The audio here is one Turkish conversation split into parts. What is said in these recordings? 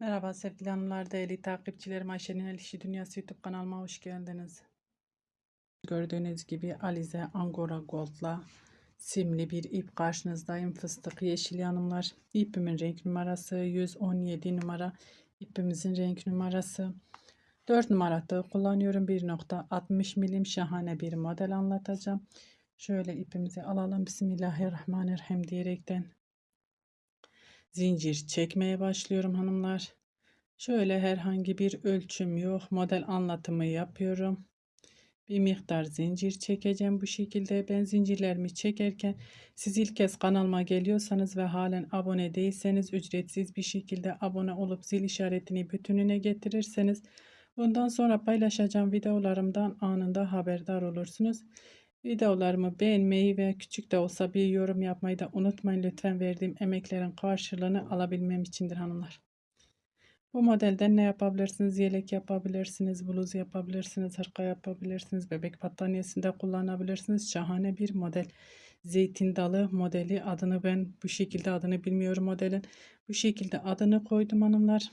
Merhaba sevgili hanımlar, değerli takipçilerim. Ayşe'nin El İşi Dünyası YouTube kanalıma hoş geldiniz. Gördüğünüz gibi Alize Angora Gold'la simli bir ip karşınızdayım. Fıstık yeşil hanımlar. İpimin renk numarası 117 numara. İpimizin renk numarası 4 numara tığ kullanıyorum. 1.60 milim şahane bir model anlatacağım. Şöyle ipimizi alalım. Bismillahirrahmanirrahim diyerekten zincir çekmeye başlıyorum hanımlar. Şöyle herhangi bir ölçüm yok. Model anlatımı yapıyorum. Bir miktar zincir çekeceğim bu şekilde. Ben zincirlerimi çekerken siz ilk kez kanalıma geliyorsanız ve halen abone değilseniz ücretsiz bir şekilde abone olup zil işaretini bütününe getirirseniz bundan sonra paylaşacağım videolarımdan anında haberdar olursunuz. Videolarımı beğenmeyi ve küçük de olsa bir yorum yapmayı da unutmayın. Lütfen verdiğim emeklerin karşılığını alabilmem içindir hanımlar. Bu modelden ne yapabilirsiniz? Yelek yapabilirsiniz, bluz yapabilirsiniz, hırka yapabilirsiniz, bebek battaniyesinde kullanabilirsiniz. Şahane bir model. Zeytin dalı modeli adını ben bu şekilde adını bilmiyorum modelin. Bu şekilde adını koydum hanımlar.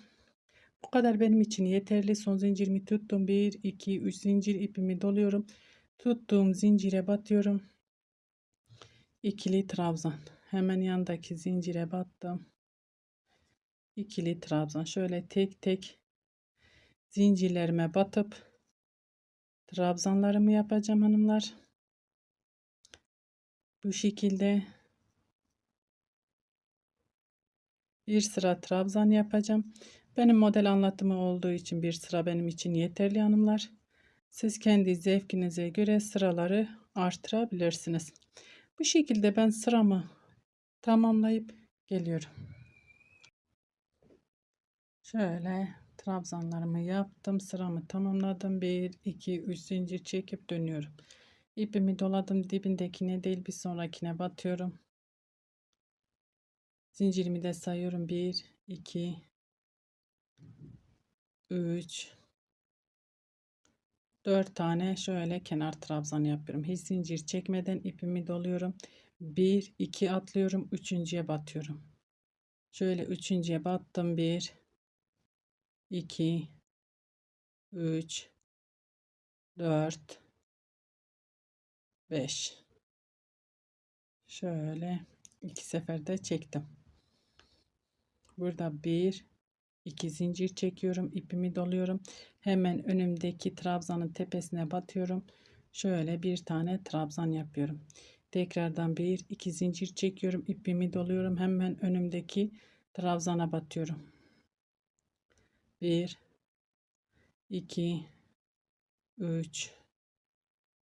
Bu kadar benim için yeterli. Son zincirimi tuttum. 1, 2, 3 zincir ipimi doluyorum. Tuttuğum zincire batıyorum. İkili trabzan. Hemen yandaki zincire battım. İkili trabzan. Şöyle tek tek zincirlerime batıp trabzanlarımı yapacağım hanımlar. Bu şekilde bir sıra trabzan yapacağım. Benim model anlatımı olduğu için bir sıra benim için yeterli hanımlar. Siz kendi zevkinize göre sıraları artırabilirsiniz. Bu şekilde ben sıramı tamamlayıp geliyorum. Şöyle trabzanlarımı yaptım. Sıramı tamamladım. 1, 2, 3 zincir çekip dönüyorum. İpimi doladım. Dibindekine değil bir sonrakine batıyorum. Zincirimi de sayıyorum. 1, 2, 3, 4 tane şöyle kenar trabzan yapıyorum. Hiç zincir çekmeden ipimi doluyorum. 1 2 atlıyorum. Üçüncüye batıyorum. Şöyle üçüncüye battım. 1 2 3 4 5 Şöyle iki seferde çektim. Burada 1 2 zincir çekiyorum. ipimi doluyorum. Hemen önümdeki trabzanın tepesine batıyorum. Şöyle bir tane trabzan yapıyorum. Tekrardan bir iki zincir çekiyorum. ipimi doluyorum. Hemen önümdeki trabzana batıyorum. 1 2 3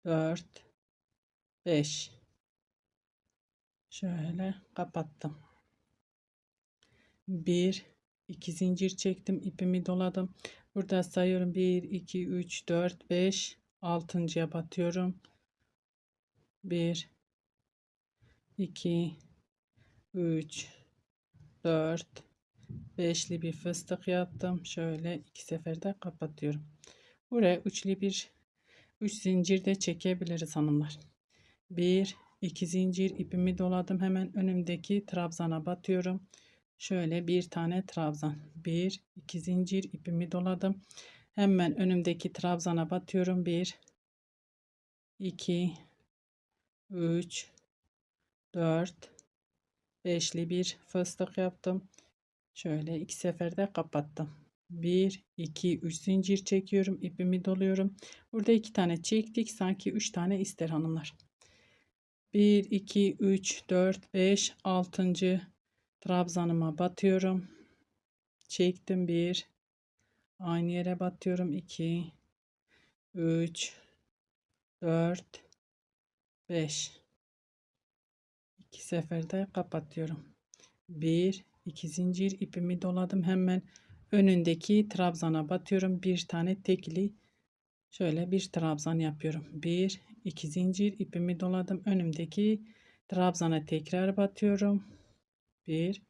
4 5 Şöyle kapattım. 1 2 zincir çektim. ipimi doladım. Burada sayıyorum 1 2 3 4 5 altıncıya batıyorum. 1 2 3 4 beşli bir fıstık yaptım. Şöyle iki seferde kapatıyorum. Buraya üçlü bir üç zincir de çekebiliriz hanımlar. 1 2 zincir ipimi doladım. Hemen önümdeki trabzana batıyorum. Şöyle bir tane trabzan. Bir, iki zincir ipimi doladım. Hemen önümdeki trabzana batıyorum. Bir, iki, üç, dört, beşli bir fıstık yaptım. Şöyle iki seferde kapattım. 1 2 3 zincir çekiyorum ipimi doluyorum burada iki tane çektik sanki üç tane ister hanımlar 1 2 3 4 5 6 trabzanıma batıyorum. Çektim bir. Aynı yere batıyorum. 2 3 4 5 iki seferde kapatıyorum. 1 2 zincir ipimi doladım hemen. Önündeki trabzana batıyorum. Bir tane tekli şöyle bir trabzan yapıyorum. 1 2 zincir ipimi doladım. Önümdeki trabzana tekrar batıyorum 1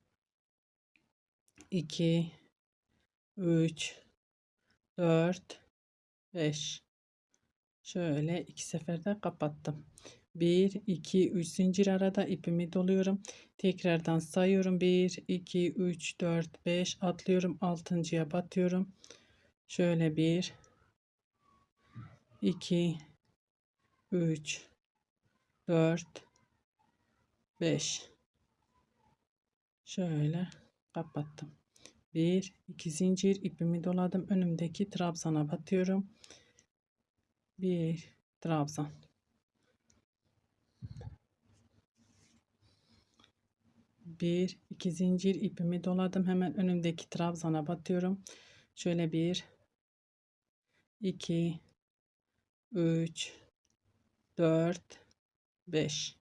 2 3 4 5 şöyle iki seferde kapattım 1 2 3 zincir arada ipimi doluyorum. Tekrardan sayıyorum. 1 2 3 4 5 atlıyorum. 6.ya batıyorum. Şöyle 1 2 3 4 5 şöyle kapattım. 1 2 zincir ipimi doladım. Önümdeki trabzana batıyorum. 1 trabzan. Bir, iki zincir ipimi doladım. Hemen önümdeki trabzana batıyorum. Şöyle bir, iki, üç, dört, beş.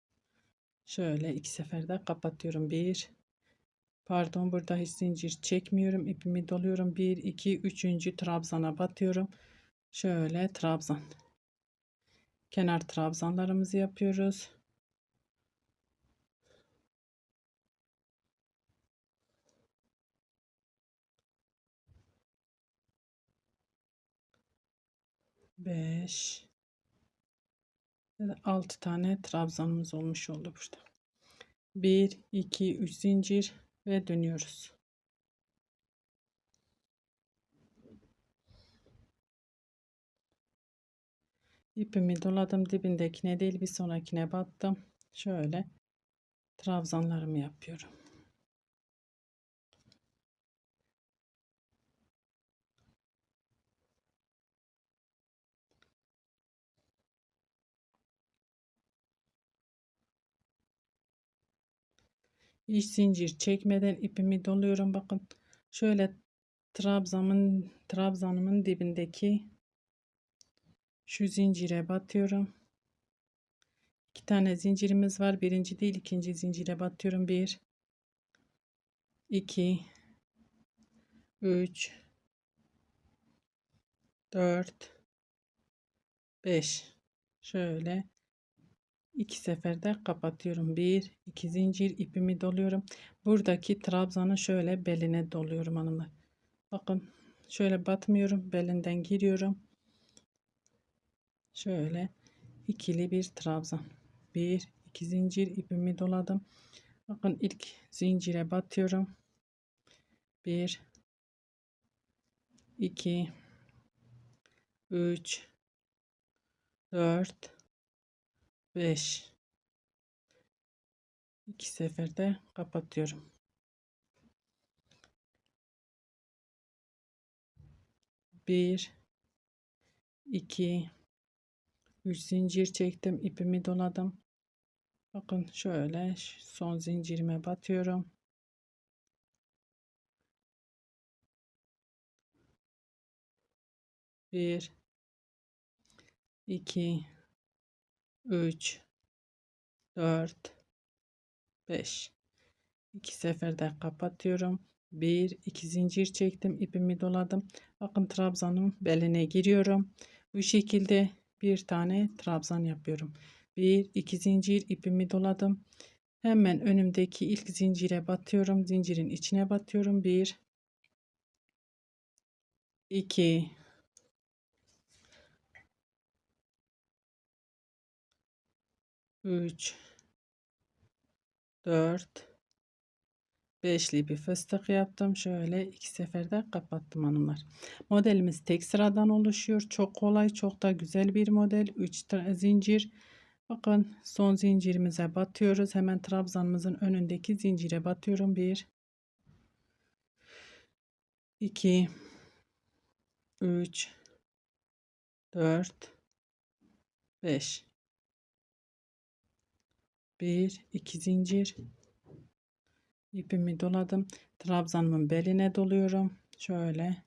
Şöyle iki seferde kapatıyorum. Bir, pardon burada hiç zincir çekmiyorum. İpimi doluyorum. Bir, iki, üçüncü trabzana batıyorum. Şöyle trabzan. Kenar trabzanlarımızı yapıyoruz. 5 6 tane trabzanımız olmuş oldu burada. 1 2 3 zincir ve dönüyoruz. İpimi doladım dibindekine değil bir sonrakine battım. Şöyle trabzanlarımı yapıyorum. Hiç zincir çekmeden ipimi doluyorum. Bakın şöyle trabzanımın trabzanımın dibindeki şu zincire batıyorum. İki tane zincirimiz var. Birinci değil ikinci zincire batıyorum. Bir, iki, üç, dört, beş. Şöyle iki seferde kapatıyorum. Bir, iki zincir ipimi doluyorum. Buradaki trabzanı şöyle beline doluyorum hanımlar. Bakın şöyle batmıyorum. Belinden giriyorum. Şöyle ikili bir trabzan. Bir, iki zincir ipimi doladım. Bakın ilk zincire batıyorum. Bir, iki, üç, dört, 5 iki seferde kapatıyorum. Bir, iki, üç zincir çektim, ipimi doladım. Bakın şöyle son zincirime batıyorum. Bir, iki, 3 4 5 2 seferde kapatıyorum. 1 2 zincir çektim. ipimi doladım. Bakın trabzanın beline giriyorum. Bu şekilde bir tane trabzan yapıyorum. 1 2 zincir ipimi doladım. Hemen önümdeki ilk zincire batıyorum. Zincirin içine batıyorum. 1 2 3 4 beşli bir fıstık yaptım. Şöyle iki seferde kapattım hanımlar. Modelimiz tek sıradan oluşuyor. Çok kolay, çok da güzel bir model. 3 zincir. Bakın son zincirimize batıyoruz. Hemen trabzanımızın önündeki zincire batıyorum. 1 2 3 4 5 1 2 zincir. İpimi doladım. Trabzanımın beline doluyorum. Şöyle.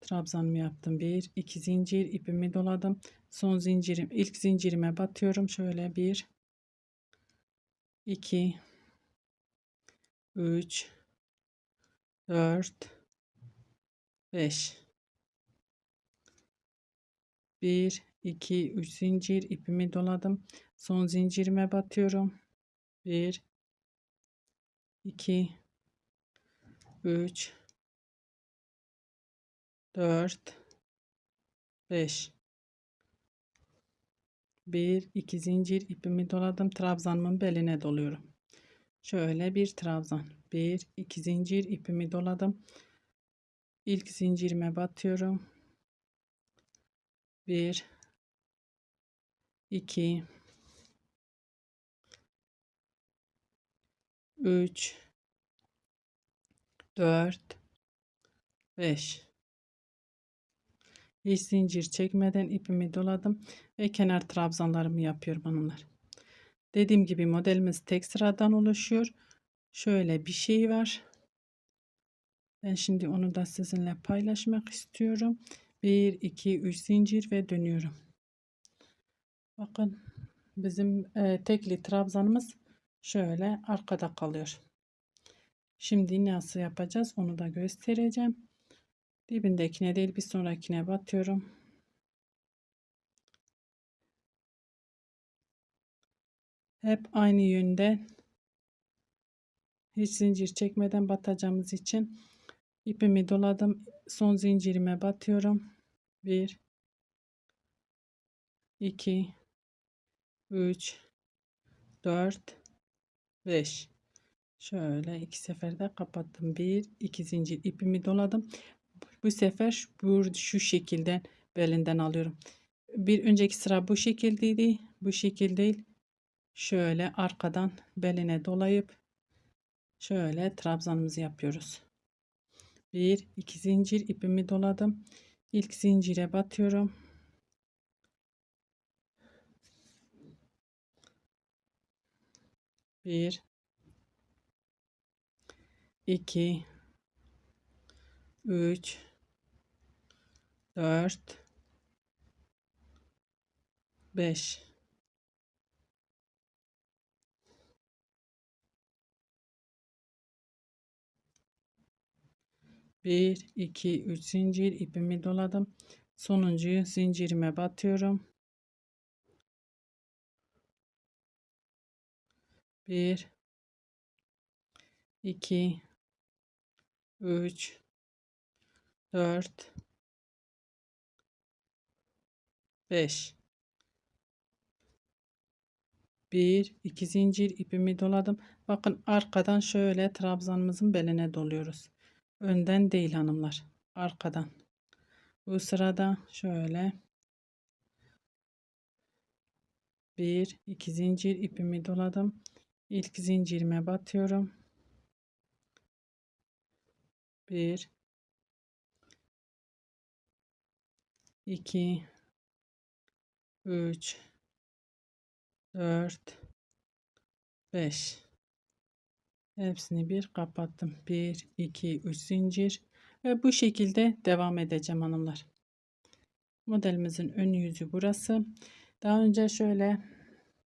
Trabzanımı yaptım. 1 2 zincir. İpimi doladım. Son zincirim ilk zincirime batıyorum. Şöyle 1 2 3 4 5 1 2 3 zincir ipimi doladım Son zincirime batıyorum. 1 2 3 4 5 Bir, iki zincir ipimi doladım. Trabzanımın beline doluyorum. Şöyle bir trabzan. Bir, iki zincir ipimi doladım. İlk zincirime batıyorum. Bir, iki, üç, dört, beş. Hiç zincir çekmeden ipimi doladım ve kenar trabzanlarımı yapıyorum hanımlar. Dediğim gibi modelimiz tek sıradan oluşuyor. Şöyle bir şey var. Ben şimdi onu da sizinle paylaşmak istiyorum. 1, 2, 3 zincir ve dönüyorum. Bakın bizim e, tekli trabzanımız şöyle arkada kalıyor. Şimdi nasıl yapacağız onu da göstereceğim. Dibindekine değil bir sonrakine batıyorum. Hep aynı yönde hiç zincir çekmeden batacağımız için ipimi doladım. Son zincirime batıyorum. 1 2 3 4 5 Şöyle iki seferde kapattım. 1 2 zincir ipimi doladım. Bu sefer bu şu şekilde belinden alıyorum. Bir önceki sıra bu şekildeydi. Bu şekil değil. Şöyle arkadan beline dolayıp şöyle trabzanımızı yapıyoruz. Bir iki zincir ipimi doladım. İlk zincire batıyorum. Bir, iki, üç, dört, beş. Bir, iki, üç zincir ipimi doladım. Sonuncuyu zincirime batıyorum. Bir, iki, üç, dört, beş. Bir, iki zincir ipimi doladım. Bakın arkadan şöyle trabzanımızın beline doluyoruz. Önden değil hanımlar. Arkadan. Bu sırada şöyle bir iki zincir ipimi doladım. İlk zincirime batıyorum. Bir iki üç dört beş Hepsini bir kapattım. 1, 2, 3 zincir. Ve bu şekilde devam edeceğim hanımlar. Modelimizin ön yüzü burası. Daha önce şöyle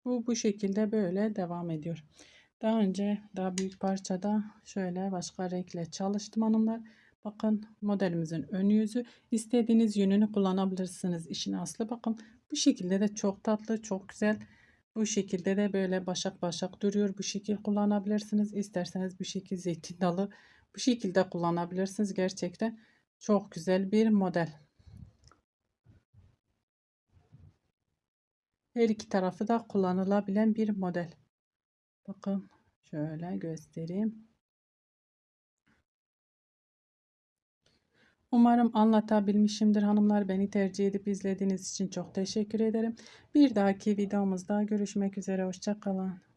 bu bu şekilde böyle devam ediyor. Daha önce daha büyük parçada şöyle başka renkle çalıştım hanımlar. Bakın modelimizin ön yüzü. istediğiniz yönünü kullanabilirsiniz. İşin aslı bakın bu şekilde de çok tatlı çok güzel. Bu şekilde de böyle başak başak duruyor. Bu şekil kullanabilirsiniz. İsterseniz bu şekil zeytin dalı bu şekilde kullanabilirsiniz. Gerçekten çok güzel bir model. Her iki tarafı da kullanılabilen bir model. Bakın şöyle göstereyim. Umarım anlatabilmişimdir hanımlar. Beni tercih edip izlediğiniz için çok teşekkür ederim. Bir dahaki videomuzda görüşmek üzere. Hoşçakalın.